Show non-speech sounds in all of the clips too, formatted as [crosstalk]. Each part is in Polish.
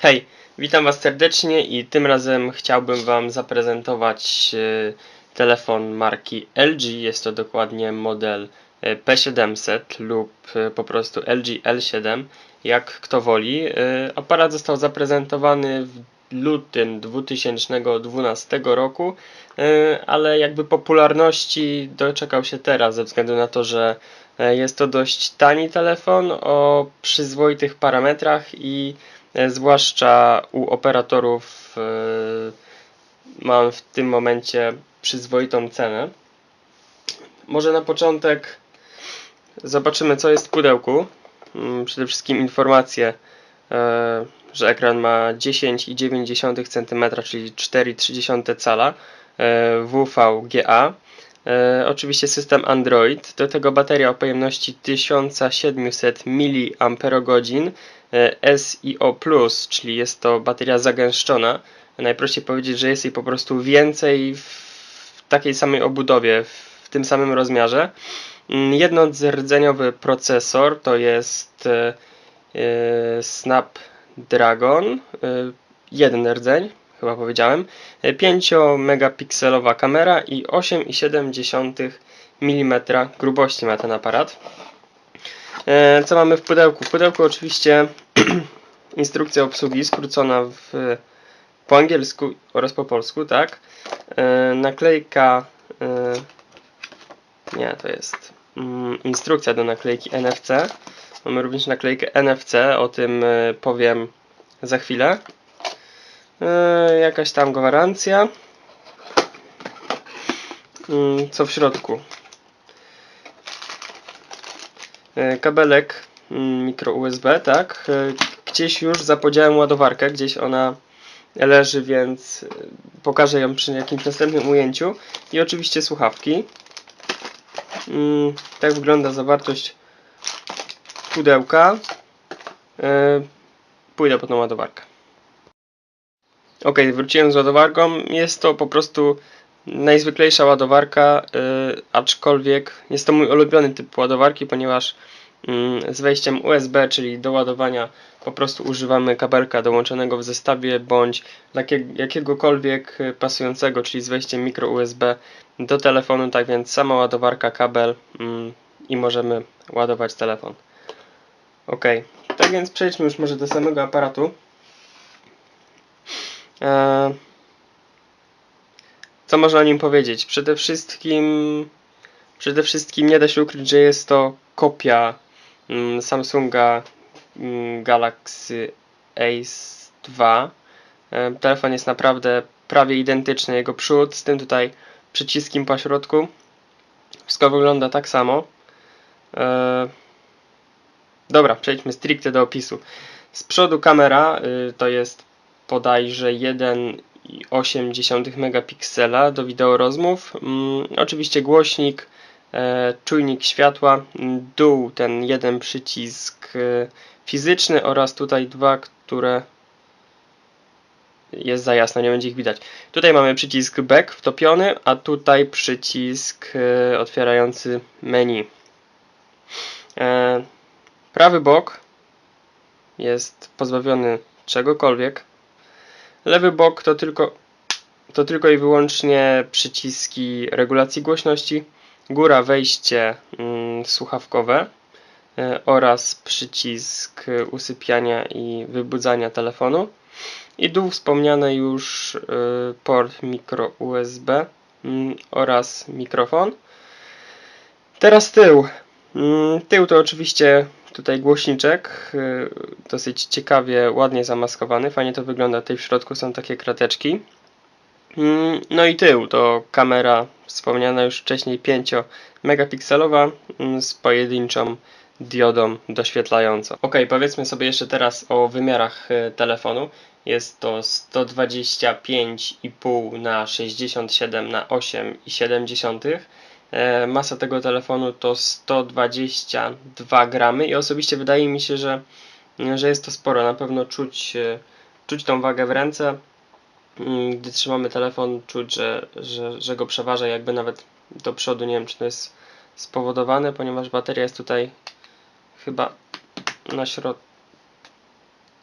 Hej, witam Was serdecznie i tym razem chciałbym Wam zaprezentować e, telefon marki LG. Jest to dokładnie model e, P700 lub e, po prostu LG L7, jak kto woli. Aparat został zaprezentowany w lutym 2012 roku, ale jakby popularności doczekał się teraz ze względu na to, że jest to dość tani telefon o przyzwoitych parametrach i zwłaszcza u operatorów e, mam w tym momencie przyzwoitą cenę. Może na początek zobaczymy co jest w pudełku. Mm, Przede wszystkim informacje, e, że ekran ma 10,9 cm, czyli 4,3 cala WVGA. E, oczywiście system Android, do tego bateria o pojemności 1700 mAh, SiO+, czyli jest to bateria zagęszczona. Najprościej powiedzieć, że jest jej po prostu więcej w takiej samej obudowie, w tym samym rozmiarze. Mm, Jednordzeniowy procesor to jest e, e, Snapdragon, jeden rdzeń, chyba powiedziałem, 5 megapikselowa kamera i 8,7 mm grubości ma ten aparat. E, Co mamy w pudełku? W pudełku oczywiście [clears throat] instrukcja obsługi skrócona w, po angielsku oraz po polsku, tak? E, Naklejka, e, nie, to jest mm, instrukcja do naklejki NFC. Mamy również naklejkę NFC, o tym e, powiem za chwilę. E, jakaś tam gwarancja. Mm, Co w środku? E, Kabelek mm, mikro USB, tak? E, Gdzieś już zapodziałem ładowarkę, gdzieś ona leży, więc pokażę ją przy jakimś następnym ujęciu. I oczywiście słuchawki. Mm, Tak wygląda zawartość pudełka. Pójdę po tą ładowarkę. Ok, wróciłem z ładowarką. Jest to po prostu najzwyklejsza ładowarka, yy, aczkolwiek jest to mój ulubiony typ ładowarki, ponieważ yy, z wejściem USB, czyli do ładowania, po prostu używamy kabelka dołączonego w zestawie bądź jakie, jakiegokolwiek pasującego, czyli z wejściem micro USB do telefonu. Tak więc sama ładowarka, kabel yy, i możemy ładować telefon. Ok, tak więc przejdźmy już może do samego aparatu. E, Co można o nim powiedzieć? Przede wszystkim, przede wszystkim nie da się ukryć, że jest to kopia mm, Samsunga mm, Galaxy Ace 2. E, Telefon jest naprawdę prawie identyczny, jego przód z tym tutaj przyciskiem po środku. Wszystko wygląda tak samo. E, Dobra, przejdźmy stricte do opisu. Z przodu kamera y, to jest bodajże 1,8 megapiksela do wideo rozmów. Mm, oczywiście głośnik, e, czujnik światła, mm, dół ten jeden przycisk e, fizyczny oraz tutaj dwa, które jest za jasno, nie będzie ich widać. Tutaj mamy przycisk back wtopiony, a tutaj przycisk e, otwierający menu. Prawy bok jest pozbawiony czegokolwiek. Lewy bok to tylko, to tylko i wyłącznie przyciski regulacji głośności, góra wejście mm, słuchawkowe e, oraz przycisk usypiania i wybudzania telefonu i dół wspomniany już e, port micro USB mm, oraz mikrofon. Teraz tył. Mm, Tył to oczywiście tutaj głośniczek, y, dosyć ciekawie, ładnie zamaskowany, fajnie to wygląda, tutaj w środku są takie krateczki. Mm, No i tył to kamera wspomniana już wcześniej 5 megapikselowa mm, z pojedynczą diodą doświetlającą. Ok, powiedzmy sobie jeszcze teraz o wymiarach y, telefonu. Jest to 125,5 na 67 na 8,7 E, Masa tego telefonu to 122 gramy i osobiście wydaje mi się, że, że jest to sporo. Na pewno czuć, e, czuć tą wagę w ręce. Mm, Gdy trzymamy telefon, czuć, że, że, że go przeważa jakby nawet do przodu. Nie wiem, czy to jest spowodowane, ponieważ bateria jest tutaj chyba na środku.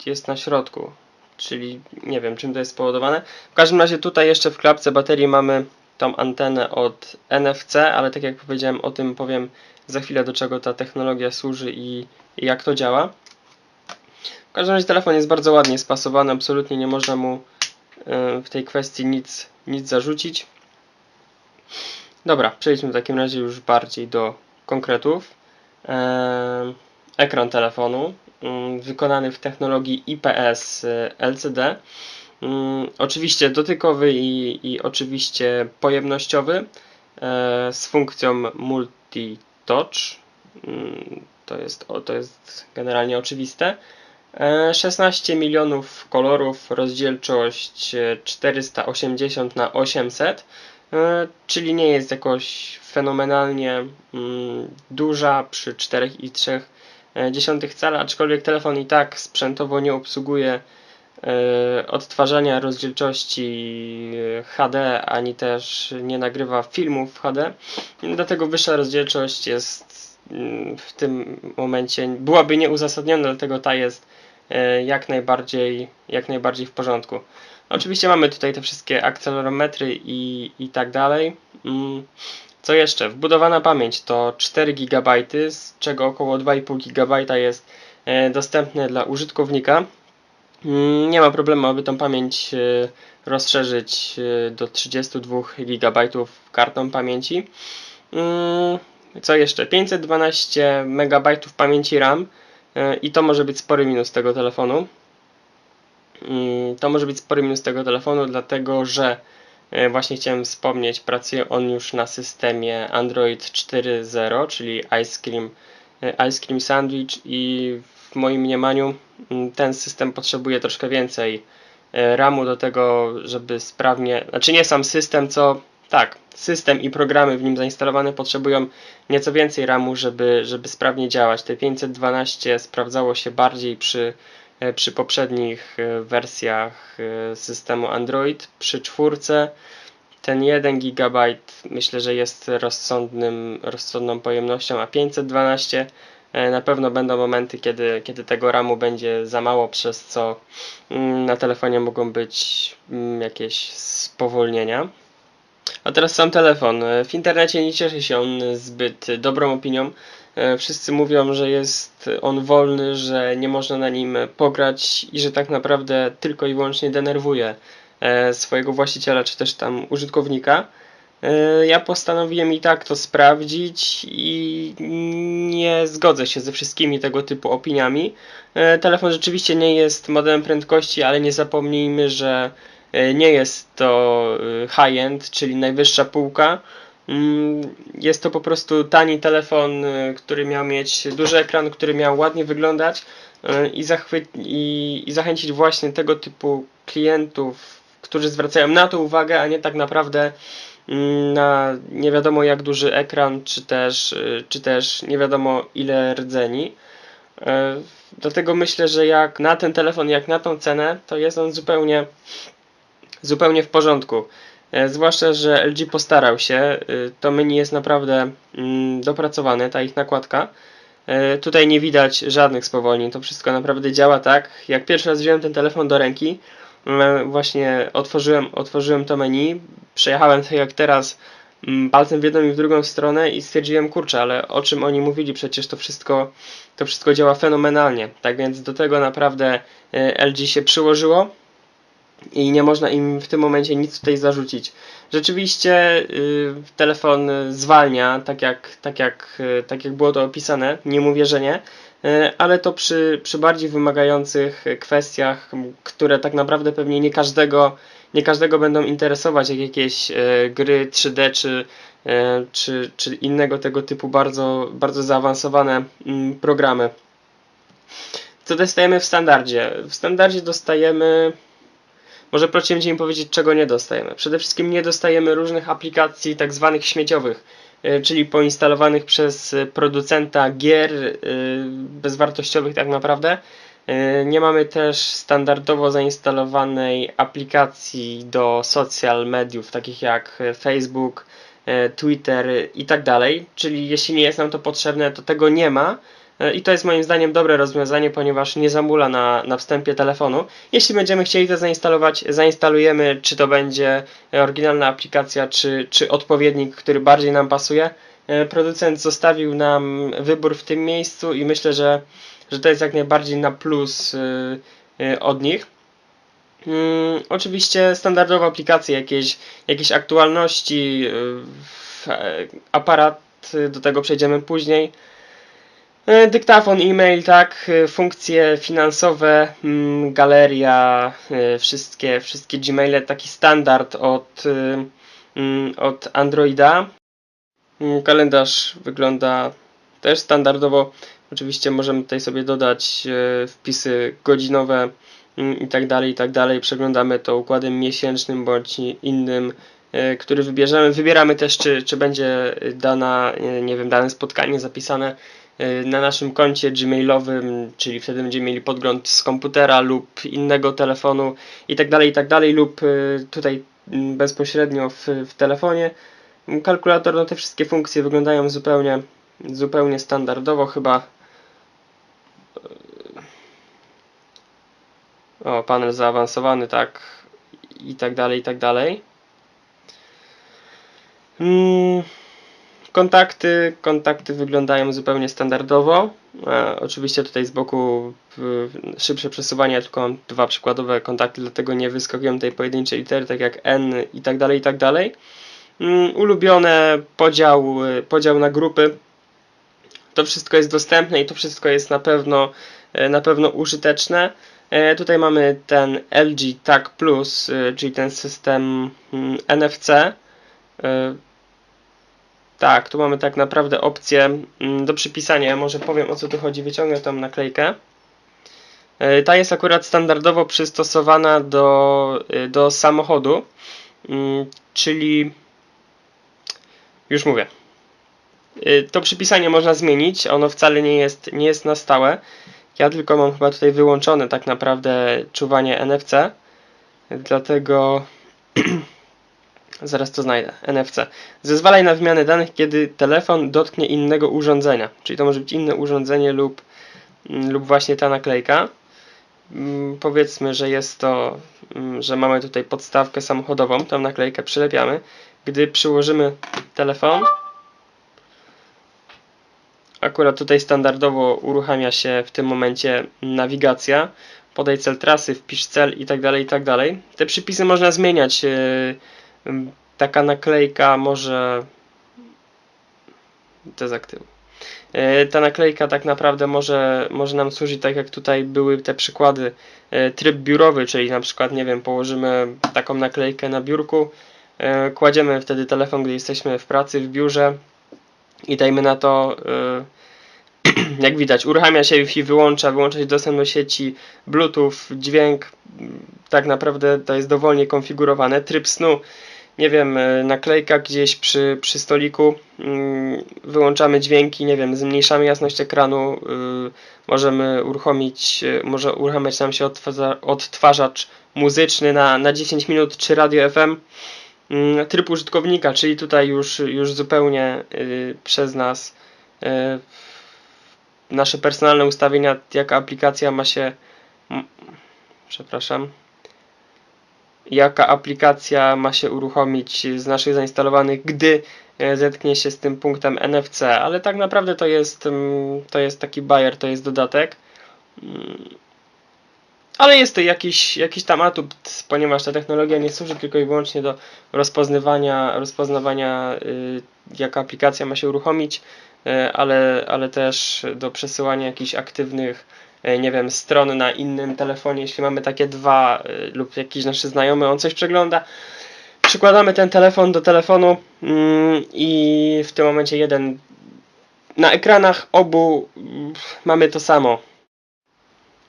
Jest na środku. czyli nie wiem czym to jest spowodowane. W każdym razie tutaj jeszcze w klapce baterii mamy tą antenę od NFC, ale tak jak powiedziałem o tym powiem za chwilę do czego ta technologia służy i, jak to działa. W każdym razie telefon jest bardzo ładnie spasowany, absolutnie nie można mu y, w tej kwestii nic, nic zarzucić. Dobra, przejdźmy w takim razie już bardziej do konkretów. Eee, ekran telefonu mm, wykonany w technologii IPS y, LCD. Mm, Oczywiście dotykowy i, i oczywiście pojemnościowy e, z funkcją multi-touch. Mm, To jest, to jest generalnie oczywiste. E, 16 milionów kolorów, rozdzielczość e, 480 na 800 e, czyli nie jest jakoś fenomenalnie mm, duża przy 4,3 cala, aczkolwiek telefon i tak sprzętowo nie obsługuje e, odtwarzania rozdzielczości e, HD, ani też nie nagrywa filmów w HD. Dlatego wyższa rozdzielczość jest mm, w tym momencie byłaby nieuzasadniona, dlatego ta jest e, jak najbardziej, jak najbardziej w porządku. Oczywiście mamy tutaj te wszystkie akcelerometry i, i tak dalej. Mm, Co jeszcze? Wbudowana pamięć to 4 GB, z czego około 2,5 GB jest e, dostępne dla użytkownika. Mm, Nie ma problemu, aby tą pamięć e, rozszerzyć e, do 32 GB kartą pamięci. Mm, Co jeszcze? 512 MB pamięci RAM e, i to może być spory minus tego telefonu. Mm, To może być spory minus tego telefonu, dlatego że właśnie chciałem wspomnieć, pracuje on już na systemie Android 4.0, czyli Ice Cream, Ice Cream Sandwich i w moim mniemaniu mm, ten system potrzebuje troszkę więcej e, RAMu do tego, żeby sprawnie, znaczy nie sam system, co tak, system i programy w nim zainstalowane potrzebują nieco więcej RAMu, żeby, żeby sprawnie działać. Te 512 sprawdzało się bardziej przy e, przy poprzednich e, wersjach systemu Android. Przy czwórce ten 1 GB myślę, że jest rozsądnym, rozsądną pojemnością, a 512 e, na pewno będą momenty, kiedy, kiedy tego RAMu będzie za mało, przez co mm, na telefonie mogą być mm, jakieś spowolnienia. A teraz sam telefon. E, W internecie nie cieszy się on zbyt dobrą opinią. E, Wszyscy mówią, że jest on wolny, że nie można na nim pograć i że tak naprawdę tylko i wyłącznie denerwuje e, swojego właściciela czy też tam użytkownika. E, Ja postanowiłem i tak to sprawdzić i nie zgodzę się ze wszystkimi tego typu opiniami. E, Telefon rzeczywiście nie jest modelem prędkości, ale nie zapomnijmy, że e, nie jest to high-end, czyli najwyższa półka. Mm, Jest to po prostu tani telefon, który miał mieć duży ekran, który miał ładnie wyglądać i, zachwy- i, i zachęcić właśnie tego typu klientów, którzy zwracają na to uwagę, a nie tak naprawdę na nie wiadomo jak duży ekran, czy też, y, czy też nie wiadomo ile rdzeni. Y, Dlatego myślę, że jak na ten telefon, jak na tą cenę, to jest on zupełnie, zupełnie w porządku. E, Zwłaszcza, że LG postarał się. y, To menu jest naprawdę mm, dopracowane, ta ich nakładka. Tutaj nie widać żadnych spowolnień. To wszystko naprawdę działa tak. Jak pierwszy raz wziąłem ten telefon do ręki, właśnie otworzyłem, otworzyłem to menu, przejechałem tak jak teraz mm, palcem w jedną i w drugą stronę i stwierdziłem, kurczę, ale o czym oni mówili? Przecież to wszystko, to wszystko działa fenomenalnie. Tak więc do tego naprawdę e, LG się przyłożyło i nie można im w tym momencie nic tutaj zarzucić. Rzeczywiście y, telefon zwalnia, tak jak, tak, jak, y, tak jak było to opisane, nie mówię, że nie, ale to przy, przy bardziej wymagających kwestiach, które tak naprawdę pewnie nie każdego, nie każdego będą interesować, jak jakieś y, gry 3D czy, y, czy, czy innego tego typu bardzo, bardzo zaawansowane programy. Co dostajemy w standardzie? W standardzie dostajemy może prościej będzie mi powiedzieć, czego nie dostajemy. Przede wszystkim nie dostajemy różnych aplikacji tak zwanych śmieciowych, czyli poinstalowanych przez producenta gier y, bezwartościowych tak naprawdę. Y, Nie mamy też standardowo zainstalowanej aplikacji do social mediów, takich jak Facebook, Twitter i tak dalej. Czyli jeśli nie jest nam to potrzebne, to tego nie ma. E, I to jest moim zdaniem dobre rozwiązanie, ponieważ nie zamula na, na wstępie telefonu. Jeśli będziemy chcieli to zainstalować, zainstalujemy, czy to będzie oryginalna aplikacja, czy, czy odpowiednik, który bardziej nam pasuje. E, Producent zostawił nam wybór w tym miejscu i myślę, że, że to jest jak najbardziej na plus od nich. Mm, oczywiście standardowe aplikacje, jakieś, jakieś aktualności, e, aparat, do tego przejdziemy później. E, Dyktafon, e-mail, tak, e, funkcje finansowe, mm, galeria, e, wszystkie, wszystkie Gmaile, taki standard od, mm, od Androida. Mm, Kalendarz wygląda też standardowo. Oczywiście możemy tutaj sobie dodać wpisy godzinowe i tak dalej, i tak dalej. Przeglądamy to układem miesięcznym bądź innym, który wybierzemy. Wybieramy też, czy, czy będzie dana, nie wiem, dane spotkanie zapisane na naszym koncie gmailowym, czyli wtedy będziemy mieli podgląd z komputera lub innego telefonu i tak dalej, i tak lub e, tutaj mm, bezpośrednio w, w telefonie. Kalkulator, no te wszystkie funkcje wyglądają zupełnie, zupełnie standardowo chyba. O, panel zaawansowany, tak, i tak dalej, i tak dalej. Mm, kontakty, kontakty wyglądają zupełnie standardowo. E, oczywiście tutaj z boku w, szybsze przesuwanie, tylko mam dwa przykładowe kontakty, dlatego nie wyskakują tej pojedynczej litery, tak jak N i tak dalej, i tak dalej. Mm, ulubione, podział, y, podział na grupy. To wszystko jest dostępne i to wszystko jest na pewno, e, na pewno użyteczne. E, Tutaj mamy ten LG Tag Plus, y, czyli ten system mm, NFC. E, Tak, tu mamy tak naprawdę opcję mm, do przypisania. Może powiem o co tu chodzi, wyciągnę tą naklejkę. E, Ta jest akurat standardowo przystosowana do, y, do samochodu, Mm, czyli już mówię. Y, To przypisanie można zmienić, ono wcale nie jest, nie jest na stałe. Ja tylko mam chyba tutaj wyłączone tak naprawdę czuwanie NFC, dlatego [clears throat] zaraz to znajdę. NFC. Zezwalaj na wymianę danych, kiedy telefon dotknie innego urządzenia, czyli to może być inne urządzenie lub, mm, lub właśnie ta naklejka. Mm, Powiedzmy, że jest to, mm, że mamy tutaj podstawkę samochodową, tą naklejkę przylepiamy. Gdy przyłożymy telefon, akurat tutaj standardowo uruchamia się w tym momencie nawigacja. Podaj cel trasy, wpisz cel i tak dalej, i tak dalej. Te przypisy można zmieniać. Taka naklejka może dezaktywuj. Yy, Ta naklejka tak naprawdę może, może nam służyć tak jak tutaj były te przykłady. Yy, Tryb biurowy, czyli na przykład, nie wiem, położymy taką naklejkę na biurku, yy, kładziemy wtedy telefon, gdy jesteśmy w pracy, w biurze i dajmy na to, [clears throat] jak widać, uruchamia się Wi-Fi, wyłącza, wyłącza się dostęp do sieci, Bluetooth, dźwięk, tak naprawdę to jest dowolnie konfigurowane. Tryb snu, nie wiem, yy, naklejka gdzieś przy, przy stoliku, yy, wyłączamy dźwięki, nie wiem, zmniejszamy jasność ekranu, yy, możemy uruchomić, yy, może uruchamiać nam się odtwarza, odtwarzacz muzyczny na, na 10 minut czy radio FM. Mm, Tryb użytkownika, czyli tutaj już, już zupełnie yy, przez nas yy, nasze personalne ustawienia, jaka aplikacja ma się. Przepraszam. Jaka aplikacja ma się uruchomić z naszych zainstalowanych, gdy e, zetknie się z tym punktem NFC, ale tak naprawdę to jest, mm, to jest taki bajer, to jest dodatek. Mm, Ale jest to jakiś, jakiś tam atut, ponieważ ta technologia nie służy tylko i wyłącznie do rozpoznawania, rozpoznawania y, jaka aplikacja ma się uruchomić, y, ale, ale też do przesyłania jakichś aktywnych, nie wiem, stron na innym telefonie, jeśli mamy takie dwa y, lub jakiś nasz znajomy, on coś przegląda, przykładamy ten telefon do telefonu mm, i w tym momencie jeden na ekranach obu mm, mamy to samo.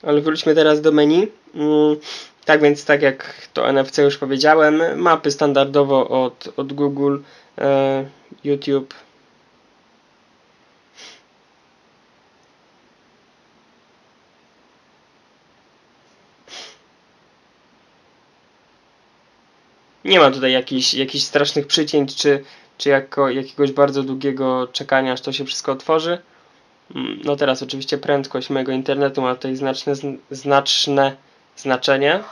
Ale wróćmy teraz do menu. Mm, Tak więc, tak jak to NFC już powiedziałem, mapy standardowo od, od Google, e, YouTube. Nie ma tutaj jakichś, jakichś strasznych przycięć, czy, czy jako, jakiegoś bardzo długiego czekania, aż to się wszystko otworzy. Mm, No teraz oczywiście prędkość mojego internetu ma tutaj znaczne, zn- znaczne znaczenie.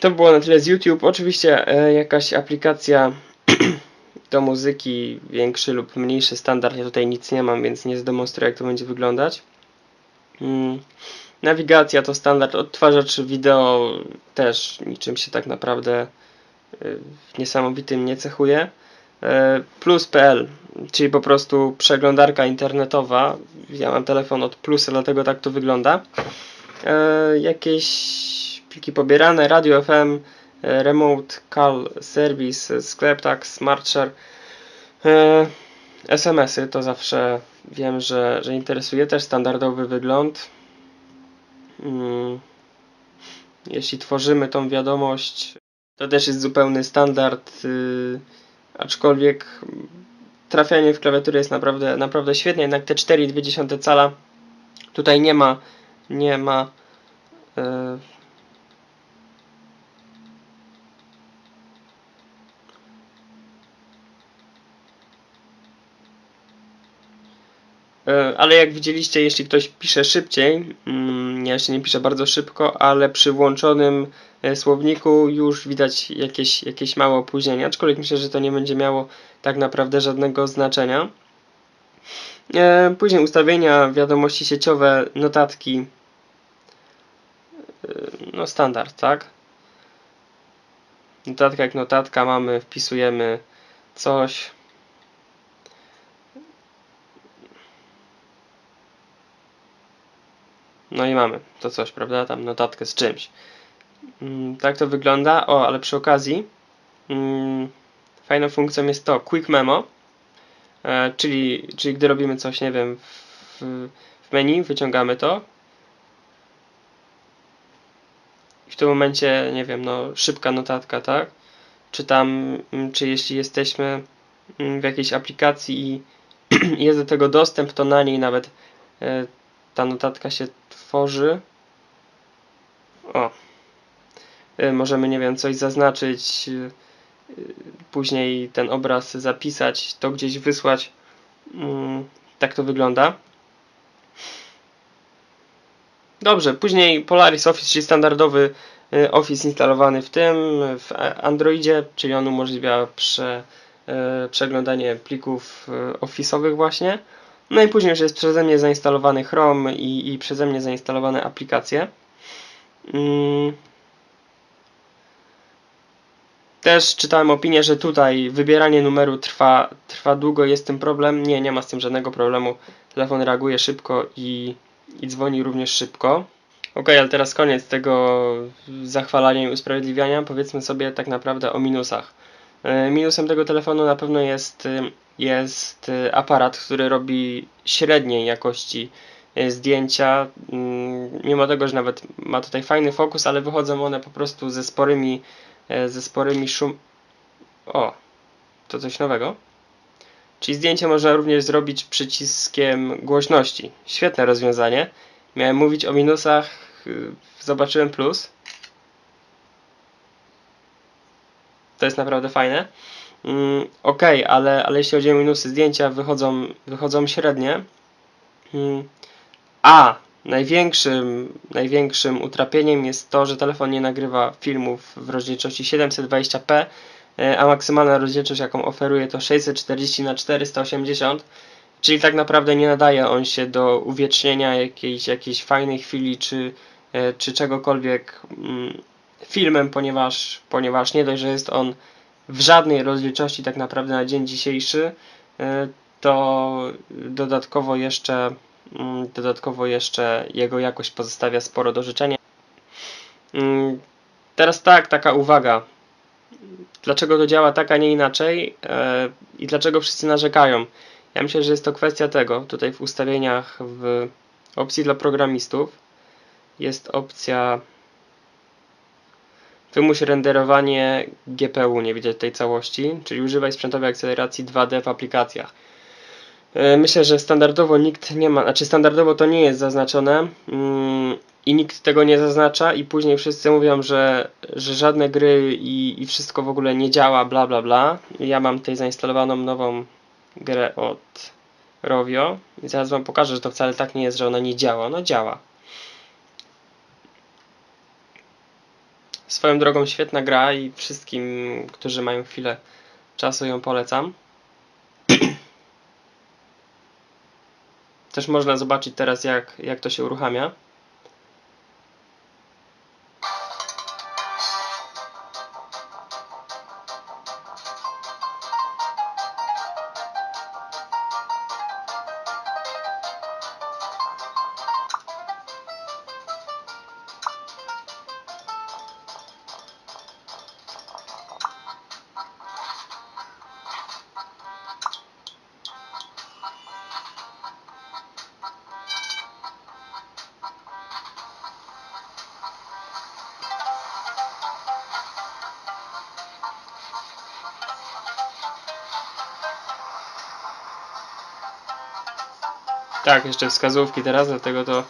To było na tyle z YouTube. Oczywiście e, jakaś aplikacja do muzyki, większy lub mniejszy standard. Ja tutaj nic nie mam, więc nie zdemonstruję jak to będzie wyglądać. Mm. Nawigacja to standard, odtwarzacz wideo też niczym się tak naprawdę y, niesamowitym nie cechuje. E, Plus.pl, czyli po prostu przeglądarka internetowa. Ja mam telefon od Plusa, dlatego tak to wygląda. E, Jakieś pliki pobierane, radio FM, remote call service, sklep tak. E, SMS-y to zawsze wiem, że, że interesuje też standardowy wygląd. Mm. Jeśli tworzymy tą wiadomość, to też jest zupełny standard, yy, aczkolwiek trafianie w klawiaturę jest naprawdę, naprawdę świetne, jednak te 4,2 cala tutaj nie ma, nie ma Ale jak widzieliście, jeśli ktoś pisze szybciej, mm, ja jeszcze nie piszę bardzo szybko, ale przy włączonym e, słowniku już widać jakieś, jakieś małe opóźnienie, aczkolwiek myślę, że to nie będzie miało tak naprawdę żadnego znaczenia. E, Później ustawienia, wiadomości sieciowe, notatki. E, No standard, tak? Notatka jak notatka mamy, wpisujemy coś. No i mamy to coś, prawda? Tam notatkę z czymś. Mm, Tak to wygląda. O, ale przy okazji mm, fajną funkcją jest to Quick Memo, e, czyli, czyli gdy robimy coś, nie wiem, w, w menu, wyciągamy to i w tym momencie, nie wiem, no szybka notatka, tak? Czy tam, mm, czy jeśli jesteśmy w jakiejś aplikacji i [clears throat] jest do tego dostęp, to na niej nawet e, ta notatka się tworzy. O. Y, Możemy, nie wiem, coś zaznaczyć, y, y, później ten obraz zapisać, to gdzieś wysłać. Mm, Tak to wygląda. Dobrze, później Polaris Office, czyli standardowy Office instalowany w tym, w Androidzie, czyli on umożliwia prze, przeglądanie plików Office'owych właśnie. No i później już jest przeze mnie zainstalowany Chrome i, i przeze mnie zainstalowane aplikacje. Mm. Też czytałem opinię, że tutaj wybieranie numeru trwa, trwa długo, jest tym problem. Nie, nie ma z tym żadnego problemu. Telefon reaguje szybko i, i dzwoni również szybko. Ok, ale teraz koniec tego zachwalania i usprawiedliwiania. Powiedzmy sobie tak naprawdę o minusach. E, Minusem tego telefonu na pewno jest, y, jest y, aparat, który robi średniej jakości y, zdjęcia. Mm, Mimo tego, że nawet ma tutaj fajny fokus, ale wychodzą one po prostu ze sporymi, e, ze sporymi szum. O, to coś nowego. Czyli zdjęcie można również zrobić przyciskiem głośności. Świetne rozwiązanie. Miałem mówić o minusach, y, zobaczyłem plus. To jest naprawdę fajne. Mm, ok, ale, ale jeśli chodzi o minusy zdjęcia, wychodzą, wychodzą średnie. Mm, a największym, największym utrapieniem jest to, że telefon nie nagrywa filmów w rozdzielczości 720p, e, a maksymalna rozdzielczość, jaką oferuje, to 640 na 480 Czyli tak naprawdę nie nadaje on się do uwiecznienia jakiejś, jakiejś fajnej chwili, czy, e, czy czegokolwiek mm, filmem, ponieważ, ponieważ nie dość, że jest on w żadnej rozdzielczości tak naprawdę na dzień dzisiejszy, e, to dodatkowo jeszcze, mm, dodatkowo jeszcze jego jakość pozostawia sporo do życzenia. Mm, Teraz tak, taka uwaga. Dlaczego to działa tak, a nie inaczej e, i dlaczego wszyscy narzekają? Ja myślę, że jest to kwestia tego. Tutaj w ustawieniach w opcji dla programistów jest opcja wymuś renderowanie GPU, nie widać tej całości, czyli używaj sprzętowej akceleracji 2D w aplikacjach. E, Myślę, że standardowo nikt nie ma, znaczy standardowo to nie jest zaznaczone. Mm, i nikt tego nie zaznacza i później wszyscy mówią, że, że żadne gry i, i wszystko w ogóle nie działa, bla bla bla. Ja mam tutaj zainstalowaną nową grę od Rovio i zaraz wam pokażę, że to wcale tak nie jest, że ona nie działa. No działa. Swoją drogą świetna gra i wszystkim, którzy mają chwilę czasu ją polecam. [clears throat] Też można zobaczyć teraz jak, jak to się uruchamia. Tak, jeszcze wskazówki teraz, dlatego to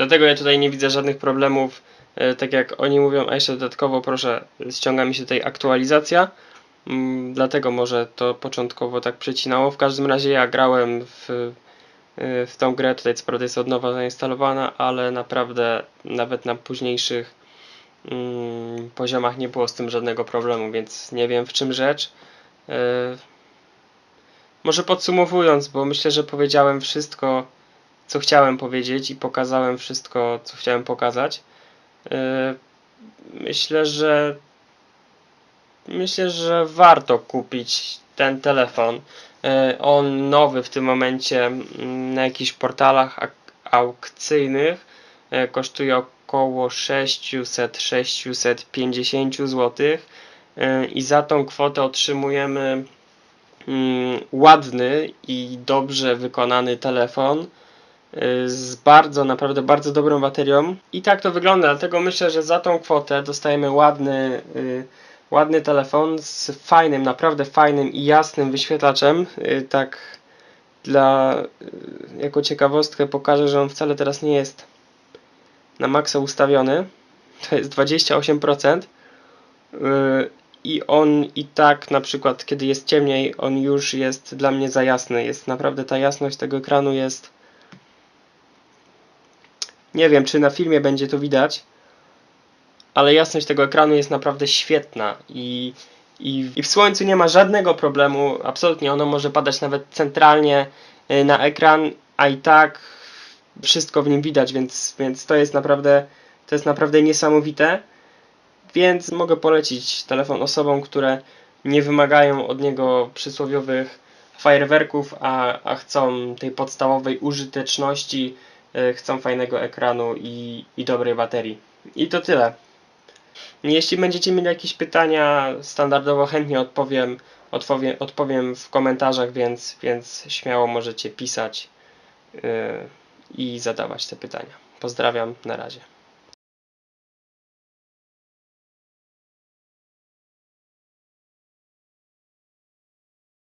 Dlatego ja tutaj nie widzę żadnych problemów, e, tak jak oni mówią, a jeszcze dodatkowo proszę, ściąga mi się tutaj aktualizacja, mm, dlatego może to początkowo tak przecinało. W każdym razie ja grałem w, e, w tą grę, tutaj co prawda jest od nowa zainstalowana, ale naprawdę nawet na późniejszych mm, poziomach nie było z tym żadnego problemu, więc nie wiem w czym rzecz. E, może podsumowując, bo myślę, że powiedziałem wszystko, co chciałem powiedzieć i pokazałem wszystko, co chciałem pokazać. Yy, Myślę, że myślę, że warto kupić ten telefon. Yy, On nowy w tym momencie mm, na jakichś portalach aukcyjnych yy, kosztuje około 600-650 zł i za tą kwotę otrzymujemy mm, ładny i dobrze wykonany telefon y, z bardzo, naprawdę bardzo dobrą baterią. I tak to wygląda, dlatego myślę, że za tą kwotę dostajemy ładny, y, ładny telefon z fajnym, naprawdę fajnym i jasnym wyświetlaczem. Y, Tak dla, y, jako ciekawostkę pokażę, że on wcale teraz nie jest na maksa ustawiony. To jest 28%. Y, I on i tak na przykład, kiedy jest ciemniej, on już jest dla mnie za jasny. Jest naprawdę ta jasność tego ekranu jest nie wiem, czy na filmie będzie to widać, ale jasność tego ekranu jest naprawdę świetna i, i, i w słońcu nie ma żadnego problemu, absolutnie. Ono może padać nawet centralnie y, na ekran, a i tak wszystko w nim widać, więc, więc to jest naprawdę to jest naprawdę niesamowite. Więc mogę polecić telefon osobom, które nie wymagają od niego przysłowiowych fajerwerków, a, a chcą tej podstawowej użyteczności, chcą fajnego ekranu i, i dobrej baterii. I to tyle. Jeśli będziecie mieli jakieś pytania, standardowo chętnie odpowiem, odpowiem, odpowiem w komentarzach, więc, więc śmiało możecie pisać yy, i zadawać te pytania. Pozdrawiam, na razie.